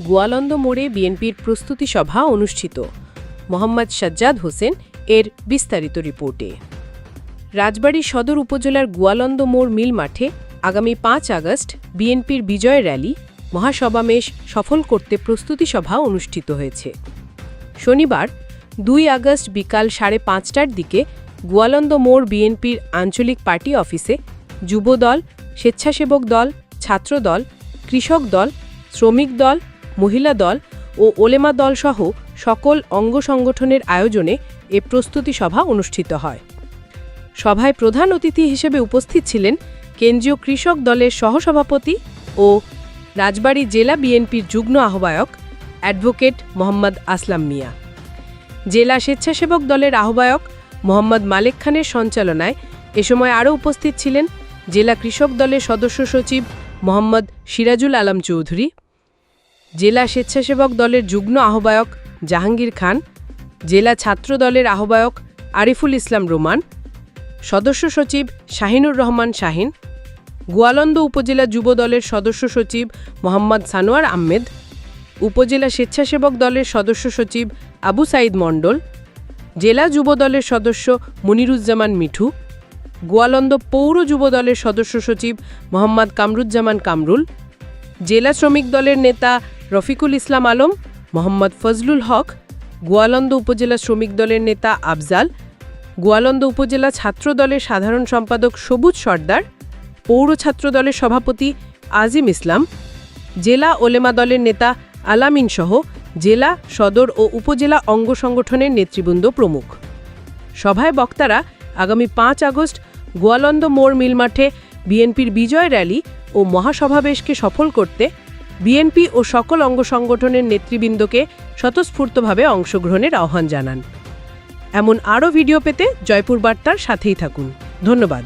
গোয়ালন্দ মোড়ে বিএনপির প্রস্তুতি সভা অনুষ্ঠিত। মোহাম্মদ সাজ্জাদ হোসেন এর বিস্তারিত রিপোর্টে। রাজবাড়ী সদর উপজেলার গোয়ালন্দ মোড় মিল মাঠে আগামী পাঁচ আগস্ট বিএনপির বিজয় র্যালি, মহাসমাবেশ সফল করতে প্রস্তুতি সভা অনুষ্ঠিত হয়েছে। শনিবার, দুই আগস্ট বিকাল সাড়ে পাঁচটার দিকে গোয়ালন্দ মোড় বিএনপির আঞ্চলিক পার্টি অফিসে যুবদল স্বেচ্ছাসেবক দল ছাত্রদল কৃষক দল, শ্রমিক দল মহিলা দল ও ওলেমা দলসহ সকল অঙ্গ সংগঠনের আয়োজনে এ প্রস্তুতি সভা অনুষ্ঠিত হয়। সভায় প্রধান অতিথি হিসেবে উপস্থিত ছিলেন কেন্দ্রীয় কৃষক দলের সহসভাপতি ও রাজবাড়ী জেলা বিএনপির যুগ্ম আহ্বায়ক অ্যাডভোকেট মোহাম্মদ আসলাম মিয়া। জেলা স্বেচ্ছাসেবক দলের আহ্বায়ক মোহাম্মদ মালেক খানের সঞ্চালনায় এ সময় আরও উপস্থিত ছিলেন জেলা কৃষক দলের সদস্য সচিব মোহাম্মদ সিরাজুল আলম চৌধুরী। জেলা স্বেচ্ছাসেবক দলের যুগ্ম আহ্বায়ক জাহাঙ্গীর খান, জেলা ছাত্র দলের আহ্বায়ক আরিফুল ইসলাম রোমান, সদস্য সচিব শাহিনুর রহমান শাহিন, গোয়ালন্দ উপজেলা যুব দলের সদস্য সচিব মোহাম্মদ সানোয়ার আহমেদ, উপজেলা স্বেচ্ছাসেবক দলের সদস্য সচিব আবু সাইদ মণ্ডল, জেলা যুব দলের সদস্য মনিরুজ্জামান মিঠু, গোয়ালন্দ পৌর যুব দলের সদস্য সচিব মোহাম্মদ কামরুজ্জামান কামরুল, জেলা শ্রমিক দলের নেতা রফিকুল ইসলাম আলম, মোহাম্মদ ফজলুল হক, গোয়ালন্দ উপজেলা শ্রমিক দলের নেতা আফজাল, গোয়ালন্দ উপজেলা ছাত্র দলের সাধারণ সম্পাদক সবুজ সর্দার, পৌর ছাত্র দলের সভাপতি আজিম ইসলাম, জেলা ওলেমা দলের নেতা আলামিন সহ জেলা সদর ও উপজেলা অঙ্গ সংগঠনের নেতৃবৃন্দ প্রমুখ। সভায় বক্তারা আগামী পাঁচ আগস্ট গোয়ালন্দ মোড় মিল মাঠে বিএনপির বিজয় র্যালি ও মহাসমাবেশকে সফল করতে বিএনপি ও সকল অঙ্গ সংগঠনের নেতৃবৃন্দকে স্বতঃস্ফূর্তভাবে অংশগ্রহণের আহ্বান জানান। এমন আরও ভিডিও পেতে জয়পুর বার্তার সাথেই থাকুন। ধন্যবাদ।